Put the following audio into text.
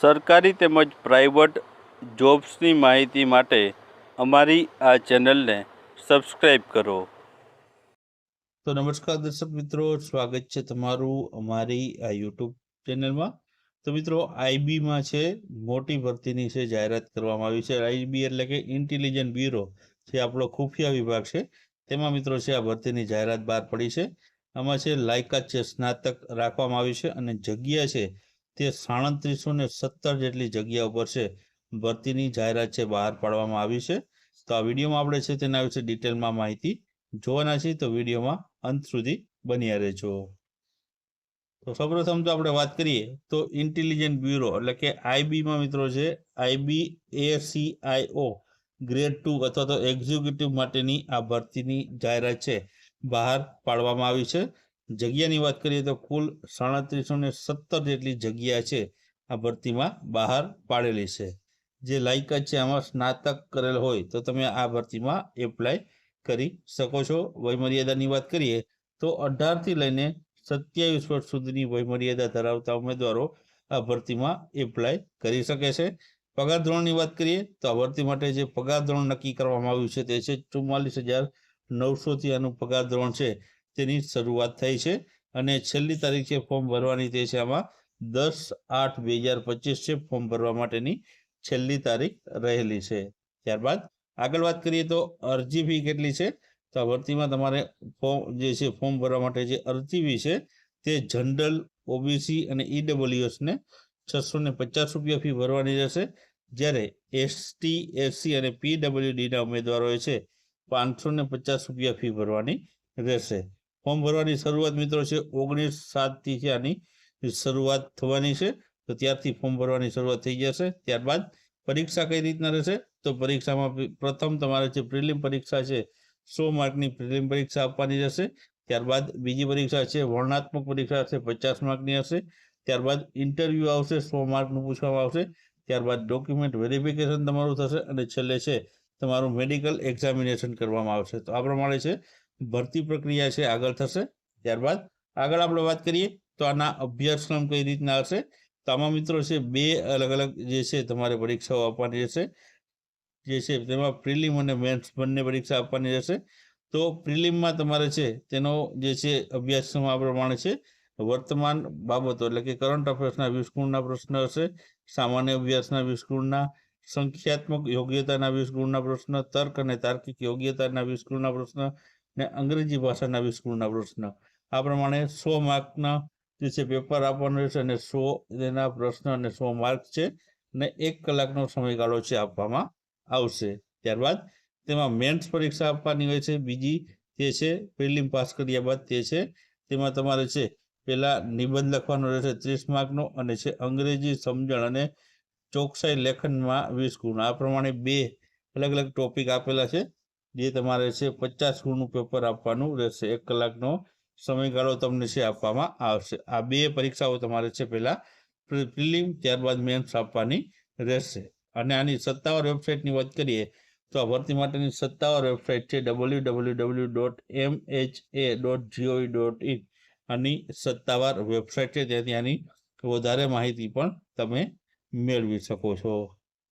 સરકારી તેમજ પ્રાઇવેટ જોબ્સની માહિતી માટે અમારી આ ચેનલને સબસ્ક્રાઇબ કરો. તો નમસ્કાર દર્શક મિત્રો, સ્વાગત છે તમારું અમારી આ યુટ્યુબ ચેનલમાં. તો મિત્રો, આઈબીમાં છે, મોટી ભરતીની છે, જાહેરાત કરવામાં આવી છે. આઈબી એટલે કે ઇન્ટેલિજન્ટ બ્યુરો જે આપણો ખુફિયા વિભાગ છે, તેમાં મિત્રો છે, આ ભરતીની જાહેરાત બહાર પડી છે. આમાં છે, લાયકાત છે, સ્નાતક રાખવામાં આવી છે અને જગ્યા છે તે સાડત્રીસો ને સત્તર જેટલી જગ્યા ઉપર છે. ભરતીની જાહેરાત છે, બહાર પાડવામાં આવી છે. તો આ વિડીયોમાં આપણે છે તેના વિશે ડિટેલમાં માહિતી જોવાના છીએ. તો વિડીયોમાં અંત સુધી બન્યા રહેજો. તો સૌપ્રથમ તો આપણે વાત કરીએ તો ઇન્ટેલિજન્ટ બ્યુરો એટલે કે આઈબીમાં મિત્રો છે આઈબી એ એસીઆઈઓ ગ્રેડ ટુ અથવા તો એક્ઝિક્યુટિવ માટેની આ ભરતીની જાહેરાત છે. બહાર પાડવામાં આવી છે. જગ્યાની વાત કરીએ તો કુલ સાડત્રીસો ને સત્તર જેટલી જગ્યા છે આ ભરતીમાં બહાર પાડેલી છે. જે લાયકાત છે આમાં સ્નાતક કરેલ હોય તો તમે આ ભરતીમાં એપ્લાય કરી શકો છો. વયમર્યાદાની વાત કરીએ તો અઢારથી લઈને સત્યાવીસ વર્ષ સુધીની વયમર્યાદા ધરાવતા ઉમેદવારો આ ભરતીમાં એપ્લાય કરી શકે છે. પગાર ધોરણની વાત કરીએ તો આ ભરતી માટે જે પગાર ધોરણ નક્કી કરવામાં આવ્યું છે તે છે ચુમ્માલીસ હજાર નવસોથી આનું પગાર ધોરણ છે. તેની શરૂઆત થઈ છે અને છેલ્લી તારીખ છે ફોર્મ ભરવાની તે છે આમાં દસ આઠ બે હજાર પચીસ છે ફોર્મ ભરવા માટેની છેલ્લી તારીખ રહેલી છે. ત્યારબાદ આગળ વાત કરીએ તો અરજી ફી કેટલી છે? તો આ ભરતીમાં તમારે ફોર્મ જે છે ફોર્મ ભરવા માટે જે અરજી ફી છે તે જનરલ, ઓબીસી અને ઈડબ્લ્યુએસને છસો ને પચાસ રૂપિયા ફી ભરવાની રહેશે. જ્યારે એસટી, એસસી અને પીડબ્લ્યુડીના ઉમેદવારોએ છે પાંચસો ને પચાસ રૂપિયા ફી ભરવાની રહેશે. ફોર્મ ભરવાની શરૂઆત મિત્રો છે ઓગણીસ સાતથી છે આની શરૂઆત થવાની છે. તો ત્યારથી ફોર્મ ભરવાની શરૂઆત થઈ જશે. ત્યારબાદ પરીક્ષા કઈ રીતના રહેશે? તો પરીક્ષામાં પ્રથમ તમારે જે પ્રિલિમ પરીક્ષા છે સો માર્કની પ્રિલિમ પરીક્ષા આપવાની રહેશે. ત્યારબાદ બીજી પરીક્ષા છે વર્ણનાત્મક પરીક્ષા છે પચાસ માર્કની હશે. ત્યારબાદ ઇન્ટરવ્યૂ આવશે સો માર્કનું પૂછવામાં આવશે. ત્યારબાદ ડોક્યુમેન્ટ વેરિફિકેશન તમારું થશે અને છેલ્લે છે તમારું મેડિકલ એક્ઝામિનેશન કરવામાં આવશે. તો આ પ્રમાણે છે ભરતી પ્રક્રિયા છે, આગળ થશે. ત્યારબાદ આગળ આપણે વાત કરીએ તો આના અભ્યાસક્રમ કઈ રીતના હશે? તો આમાં મિત્રો છે, બે અલગ અલગ જે છે તમારે પરીક્ષાઓ આપવાની રહેશે. જે છે તેમાં પ્રિલિમ અને મેન્સ બંને પરીક્ષા આપવાની રહેશે. તો પ્રિલિમમાં તમારે છે, તેનો જે છે અભ્યાસક્રમ આ પ્રમાણે છે, વર્તમાન બાબતો એટલે કે કરંટ અફેર્સના વીસ પ્રશ્ન હશે, સામાન્ય અભ્યાસના વીસ સંખ્યાત્મક યોગ્યતાના વીસ પ્રશ્ન, તર્ક અને તાર્કિક યોગ્યતાના વીસ પ્રશ્ન ને અંગ્રેજી ભાષાના વીસ ગુણના પ્રશ્ન. આ પ્રમાણે સો માર્કના જે છે પેપર આપવાનું રહેશે અને સો એના પ્રશ્ન અને સો માર્ક છે ને એક કલાકનો સમયગાળો છે આપવામાં આવશે. ત્યારબાદ તેમાં મેન્સ પરીક્ષા આપવાની હોય છે. બીજી તે છે પ્રિલિમ પાસ કર્યા બાદ તે છે તેમાં તમારે છે પહેલાં નિબંધ લખવાનો રહેશે ત્રીસ માર્કનો અને છે અંગ્રેજી સમજણ અને ચોકસાઈ લેખનમાં વીસ ગુણ આ પ્રમાણે બે અલગ અલગ ટોપિક આપેલા છે. જે તમારે છે પચાસ ગુણનું પેપર આપવાનું રહેશે. એક કલાકનો સમયગાળો તમને છે આપવામાં આવશે. આ બે પરીક્ષાઓ તમારે છે પહેલાં પ્રિલિમ ત્યારબાદ મેન્સ આપવાની રહેશે. અને આની સત્તાવાર વેબસાઇટની વાત કરીએ તો આ ભરતી માટેની સત્તાવાર વેબસાઇટ છે W W W dot M H A dot G O V dot in આની સત્તાવાર વેબસાઇટ છે. ત્યાંથી આની વધારે માહિતી પણ તમે મેળવી શકો છો.